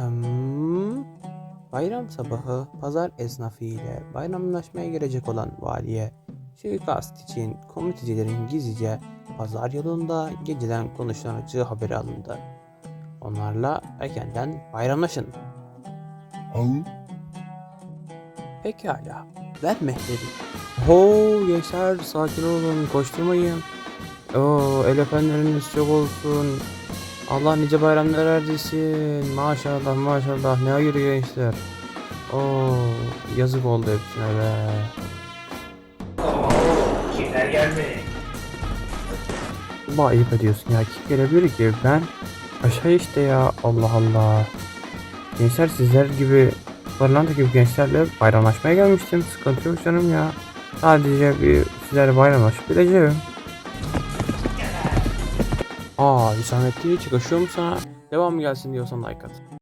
Hmm. Bayram sabahı pazar esnafı ile bayramlaşmaya gelecek olan valiye suikast için komitecilerin gizlice pazar yolunda geceden konuşlanacağı haberi alındı. Onlarla erkenden bayramlaşın. Pekala. Ver mehteri. Ho gençler sakin olun koşturmayın. Oo el öpenleriniz çok olsun. Allah nice bayramlar erdirsin. Maşallah maşallah ne hayır gençler. Oo yazık oldu hepsine be. Kimler geldi? Bu ayıp ediyorsun ya. Kim gelebilir ki? Ben aşağı işte ya. Allah Allah. Gençler sizler gibi Barlanda gibi gençlerle bayramlaşmaya gelmiştim. Sıkıntı yok canım ya. Sadece bir sizlerle bayramlaşıp gideceğim. Aa Hüsamettin çıkışıyor mu sana? Devam gelsin diyorsan like at.